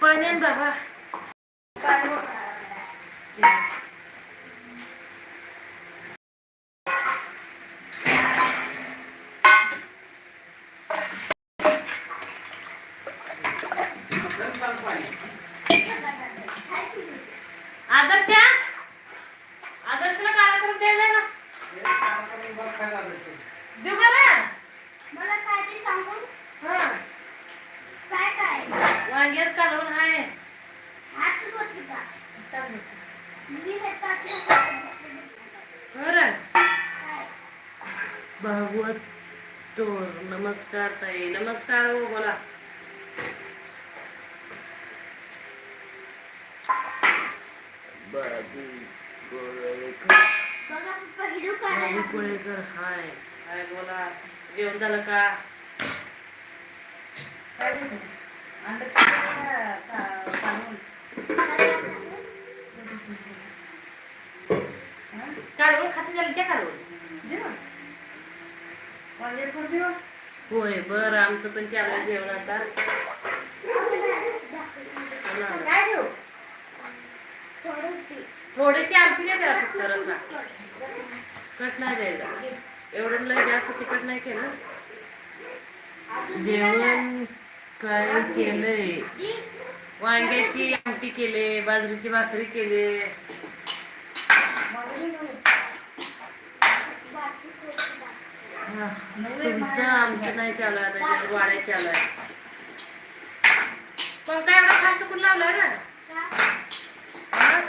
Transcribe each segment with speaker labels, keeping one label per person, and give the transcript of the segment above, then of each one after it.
Speaker 1: पाणी आण बाबा. आदर्शा? आदर्शला काला करून द्यायचा ना देऊ का ना
Speaker 2: मला काय ते सांगू
Speaker 1: हा. वांग्यात आहे
Speaker 2: हे
Speaker 1: भागवत टोर नमस्कार ताई. नमस्कार हो बोला. बाबू कोळेकर हाय. हाय बोला. जेवण झालं का? कालवण खाते झाली त्या कालवण होय बरं आमचं पण चालू जेवण आता.
Speaker 2: काय देऊ
Speaker 1: थोडीशी आमटी नाही त्याला फक्त रसा. कट नाही द्यायचा. एवढं लय जास्त तिखट नाही केलं. जेवण काय केलंय? वांग्याची आमटी केले बाजरीची भाकरी केले. तुमचं आमचं नाही चालू आहे आता वाड्या चालू आहे. पण काय एवढा फास्ट कुठं लावला ना?
Speaker 2: का?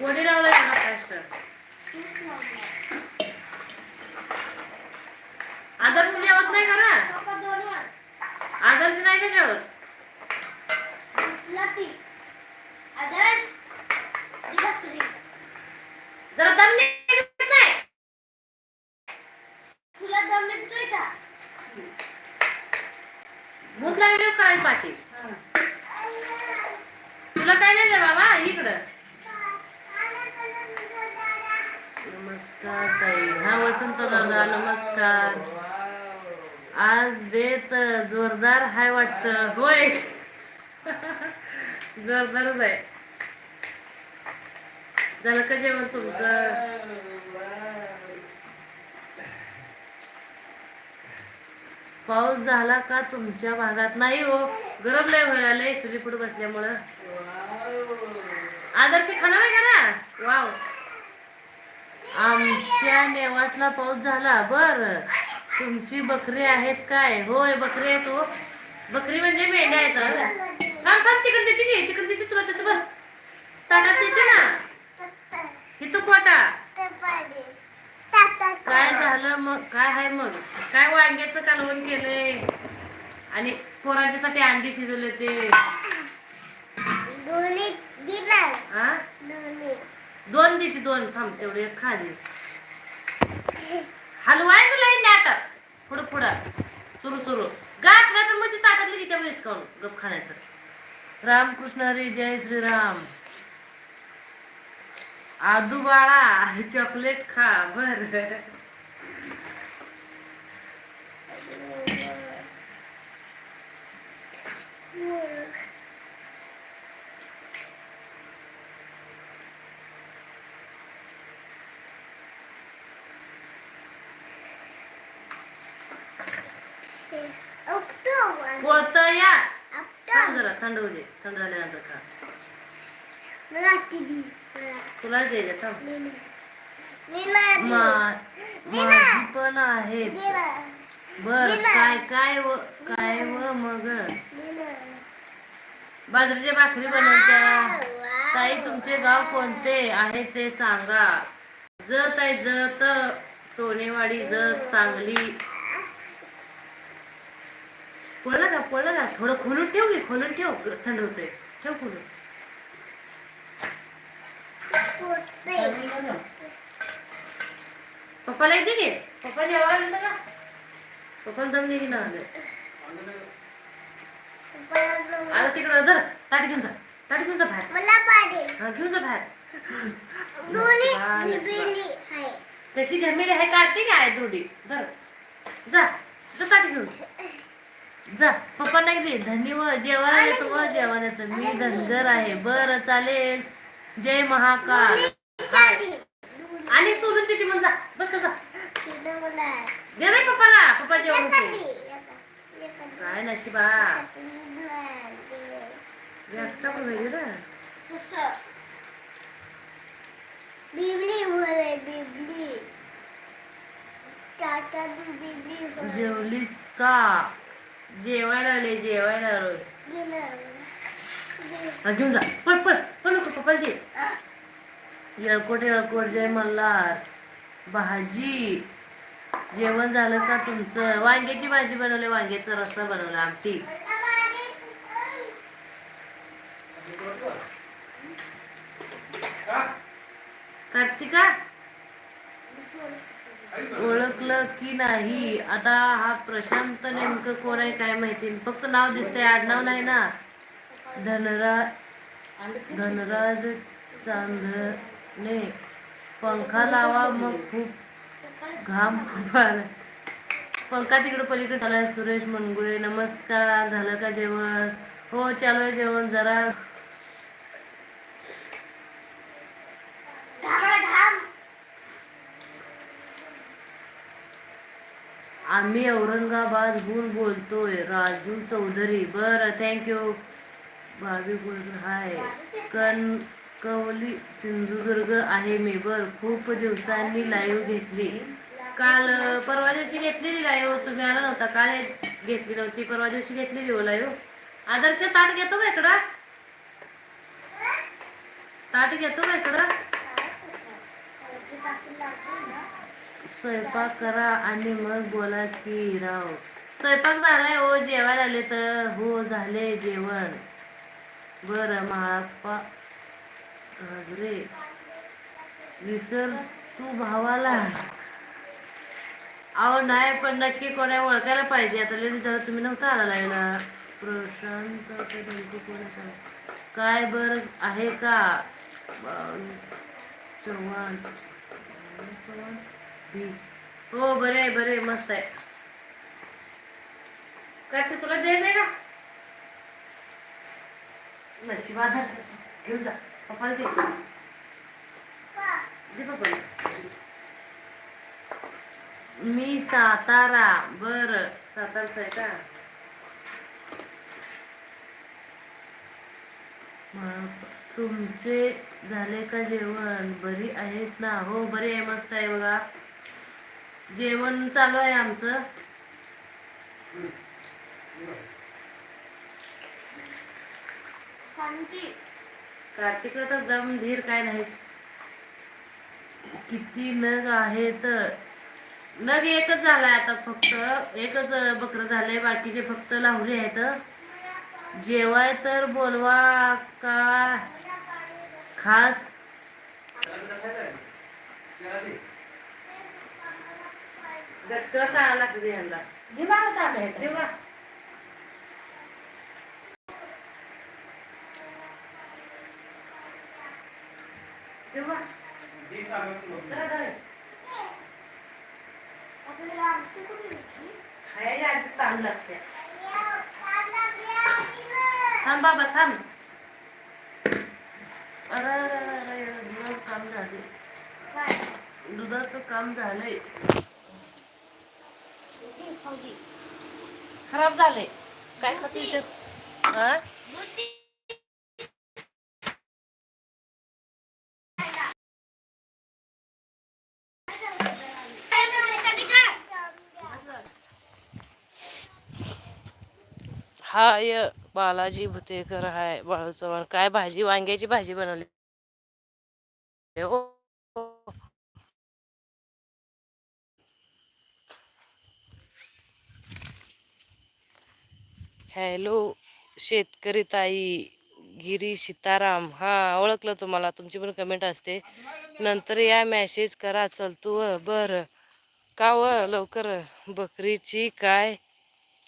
Speaker 1: कोणी लावला एवढा फास्ट आदर्श जेवत नाही का ना आदर्श नाही का जेवत
Speaker 2: लती. आदर्श. दी भाकरी.
Speaker 1: जरा दम निघत नाही
Speaker 2: तुला दम निघतोय का
Speaker 1: भूक लागली करायची पाठी तुला काय द्यायचं बाबा इकडं नमस्कार ताई हा वसंत दादा नमस्कार आज बेत जोरदार हाय वाटत. होय. जोरदारच आहे. झालं का जेवण तुमचं? पाऊस झाला का तुमच्या भागात? नाही हो. गरम लय व्हायला लय चुली पुढे बसल्यामुळं. आदर्श खाणार आहे का ना? वाव. आमच्या नेवासला पाऊस झाला. बर. तुमची बकरी आहेत काय? होय बकरी आहेत हो बकरी म्हणजे मेंढ्या आहेत थांब थांब तिकडे देते की तिकडे देते तुला तिथं बस. ताटात देते ना. इथं कोटा. काय झालं मग? काय आहे मग? काय वांग्याचं कालवण केलंय? आणि पोरांच्यासाठी अंडी शिजवले ते. दोन. देते दोन. थांब तेवढे एक खा दे हलवायचं लई नाट पुढं पुढं. चुरू चुरू. गाठ नाही तर मध्ये ताटातली की त्या वेळेस खाऊन गप खाण्याचं. रामकृष्ण हरी जय श्रीराम. आदू बाळा चॉकलेट खा बर.
Speaker 2: ऑक्टोबर
Speaker 1: बोलत या थांब जरा थंड होऊ दे. थंड झाल्यानंतर खा.
Speaker 2: दी
Speaker 1: तुला थांब.
Speaker 2: दी.
Speaker 1: मा- माझी पण आहेत बर काय काय व काय व मग?
Speaker 2: नीना
Speaker 1: बाजरीच्या भाकरी बनवत्या. ताई तुमचे गाव कोणते आहे ते सांगा. जत आहे जत टोनेवाडी जत सांगली. पळलं का पळलं. का थोडं खोलून ठेव की खोलून ठेव. थंड होते ठेव खोलून. पप्पाला येते की? पप्पा जेवायला येतं का? पप्पाला दम नाही ना आता तिकडं. धर ताट घेऊन जा. ताट घेऊन जा बाहेर. हा घेऊन जा बाहेर. तशी घमेली आहे काढते काय दुर्डी धर जा. जा ताट घेऊन. जा पप्पा नाही दे धनी व जेवण येतो व जेवण येतं मी धनगर आहे. बरं चालेल. जय महाकाल. आणि सोडून देते मग जा. बस जा. दे रे पप्पाला. पप्पा जेवण. होते. काय नशिबा. जास्त ना?
Speaker 2: बिबली बोले बिबली. बिबली बोले.
Speaker 1: जेवलीस का? जेवायला आले जेवायला हा, घेऊन जा. पळ पळ पळ नको पप्पाला दे. येळकोट येळकोट जय मल्हार. भाजी. जेवण झालं का तुमचं? वांग्याची भाजी बनवली वांग्याचा रस्सा बनवला आमटी. कार्तिका? ओळखलं की नाही? आता हा प्रशांत नेमकं कोण आहे काय माहिती फक्त नाव दिसतंय आडनाव नाही ना. धनराज धनराज चांदणे. पंखा लावा मग खूप घाम खूप आला. पंखा तिकडे पलीकडे झालाय सुरेश मनगुळे नमस्कार. झालं का जेवण? हो चालू आहे जेवण. जरा
Speaker 2: घामाला घाम.
Speaker 1: आम्ही औरंगाबादहून बोलतोय. राजू चौधरी बरं थँक्यू भावी बोलतो हाय. कण कवली सिंधुदुर्ग आहे मी बर खूप दिवसांनी लाईव्ह घेतली. काल परवा दिवशी घेतलेली लाईव्ह तुम्ही आला नव्हता. काल घेतली नव्हती परवा दिवशी घेतलेली हो लाईव्ह आदर्श ताट घेतो का इकडं? ताट घेतो का इकडं? स्वयंपाक करा आणि मग बोला की राव. स्वयंपाक झालाय हो जेवायला आले तर. हो झाले जेवण. बर माळाप्पा. घागरे विसर तू भावाला. अहो नाही पण नक्की कोणा ओळखायला पाहिजे. आता लय दिवसाला तुम्ही नव्हता आला ना. प्रशांत सांग. काय बर आहे का? चव्हाण. चव्हाण. हो बरे आहे बरे आहे, मस्त आहे. काय ते तुला आहे का? नशिबात आहे. घेऊन जा. पप्पाला दे. दे पप्पा मी सातारा. बर. सातारच आहे का? तुमचे झाले का जेवण? बरी आहेस ना? हो बरी आहे मस्त आहे बघा. जेवण चालू आहे आमचं.
Speaker 2: शांती.
Speaker 1: कार्तिकला तर दम धीर काय नाही. किती नग आहेत नग एकच झालाय आता फक्त. एकच बकर झालंय बाकीचे फक्त लावले आहेत. जेवाय तर बोलवा का? खास. लागते ह्यांना देऊ का? देऊ का? खायला आधी ताण लागते. थांब बाबा थांब. अरे अरे अरे दुधाचं काम झाले? दुधाचं काम झालंय. खराब झाले. काय खाते हा? हाय बालाजी भुतेकर हाय बाळू. चव्हाण काय भाजी? वांग्याची भाजी बनवली. हो. हॅलो शेतकरी ताई गिरी सीताराम. हां ओळखलं तुम्हाला. तुमची पण कमेंट असते. नंतर या मॅसेज करा. चलतो व बरं. का व लवकर? बकरीची काय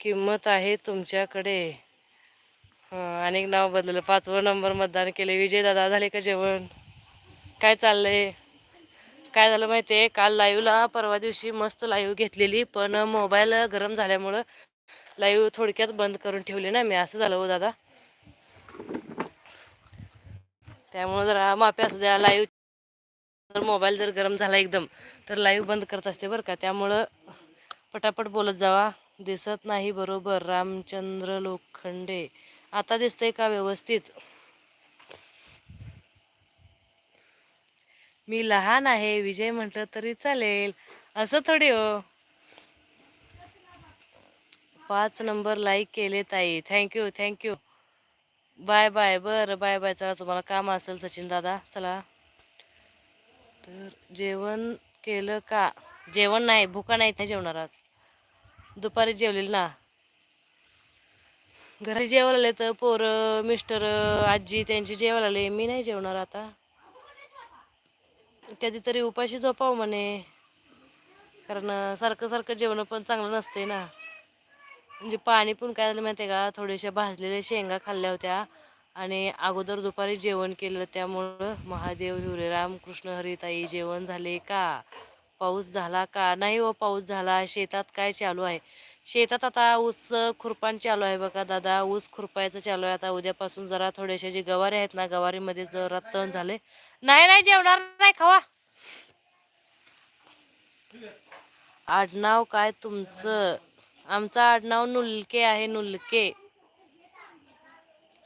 Speaker 1: किंमत आहे तुमच्याकडे? अनेक नाव बदललं. पाचवं नंबर मतदान केले. विजय दादा झाले का जेवण? काय चाललंय? काय झालं माहिती आहे काल लाईव्हला परवा दिवशी मस्त लाईव्ह घेतलेली पण मोबाईल गरम झाल्यामुळं लाईव्ह थोडक्यात बंद करून ठेवली ना मी असं झालं हो दादा. त्यामुळं जरा माफी असू द्या लाईव्ह जर मोबाईल जर गरम झाला एकदम तर लाईव्ह बंद करत असते बरं का. त्यामुळं पटापट बोलत जावा. दिसत नाही बरोबर रामचंद्र लोखंडे. आता दिसतंय का व्यवस्थित? मी लहान आहे विजय म्हटलं तरी चालेल. असं थोडी हो. पाच नंबर लाईक केले ताई. Thank you thank you bye bye बरं बाय बाय चला तुम्हाला काम असेल सचिन दादा. चला. तर जेवण केलं का? जेवण नाही भुका नाही नाही जेवणार आज. दुपारी जेवलेली ना? घरी जेवायला आले तर पोरं मिस्टर आजी त्यांची जेवायला आले. मी नाही जेवणार आता. कधीतरी उपाशी झोपाव म्हणे. कारण सारखं सारखं जेवण पण चांगलं नसते ना. म्हणजे पाणी पण काय झालं माहिती आहे का? थोड्याशा भाजलेल्या शेंगा खाल्ल्या होत्या. आणि अगोदर दुपारी जेवण केलं त्यामुळं महादेव हिवरेराम रामकृष्ण हरिताई जेवण झाले का? पाऊस झाला का? नाही हो पाऊस झाला. शेतात काय चालू आहे? शेतात आता ऊस खुरपान चालू आहे बघा दादा. ऊस खुरपायचं चालू आहे. आता उद्यापासून जरा थोडेसे जे गवारे आहेत ना गवारीमध्ये जरा तण झाले. नाही नाही जेवणार नाही खावा. आडनाव काय तुमचं? आमचं आडनाव नुलके आहे नुलके.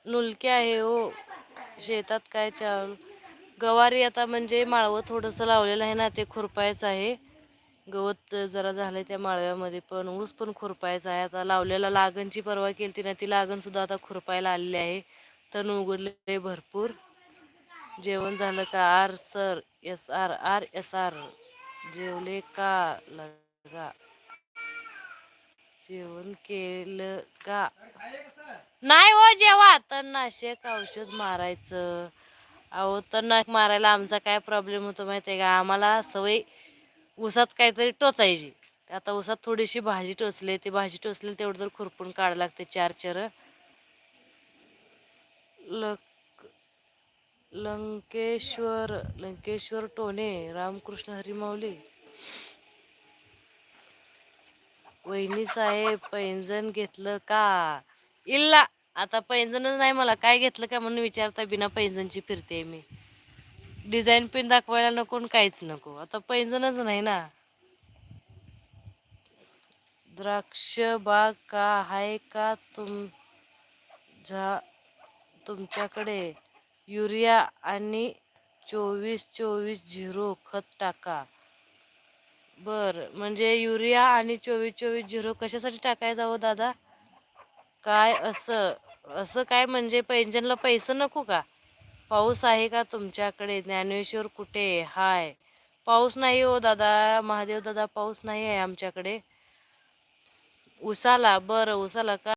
Speaker 1: नुलके आहे हो. शेतात काय चालू गवारी आता म्हणजे माळवं थोडंसं लावलेलं आहे ना ते खुरपायचं आहे. गवत जरा झालंय त्या माळव्यामध्ये पण ऊस पण खुरपायचा आहे. आता लावलेला लागणची परवा केली ती ना ती लागण सुद्धा आता खुरपायला आलेली आहे. तण उघडले भरपूर. जेवण झालं का? R sir S R R S R. जेवले का? लगा. जेवण केलं का? नाही हो जेवा तणनाशक औषध मारायचं. अहो तणनाशक मारायला आमचा काय प्रॉब्लेम होतो माहिती आहे का? आम्हाला सवय उसात काहीतरी टोचायची. आता उसात थोडीशी भाजी टोचली ती भाजी टोचली तेवढं तर खुरपून काढायला लागते चार चार. लक लंकेश्वर लंकेश्वर टोने रामकृष्ण हरिमावली वहिनी साहेब पैंजण घेतलं का? इल्ला आता पैंजणच नाही मला. काय घेतलं का म्हणून विचारता बिना पैंजणची फिरते मी. डिझाईन पिन दाखवायला नको आणि काहीच नको. आता पैंजणच नाही ना. द्राक्ष बाग का आहे का तुम झा तुमच्याकडे? युरिया आणि चोवीस चोवीस झिरो खत टाका. बर म्हणजे युरिया आणि चोवीस चोवीस झिरो कशासाठी टाकायचा हो दादा? काय असं असं काय म्हणजे पैंजणला पैसे नको का? पाऊस आहे का तुमच्याकडे? ज्ञानेश्वर कुठे? हाय. पाऊस नाही हो दादा महादेव दादा पाऊस नाही आहे आमच्याकडे. उसाला बरं उसाला का?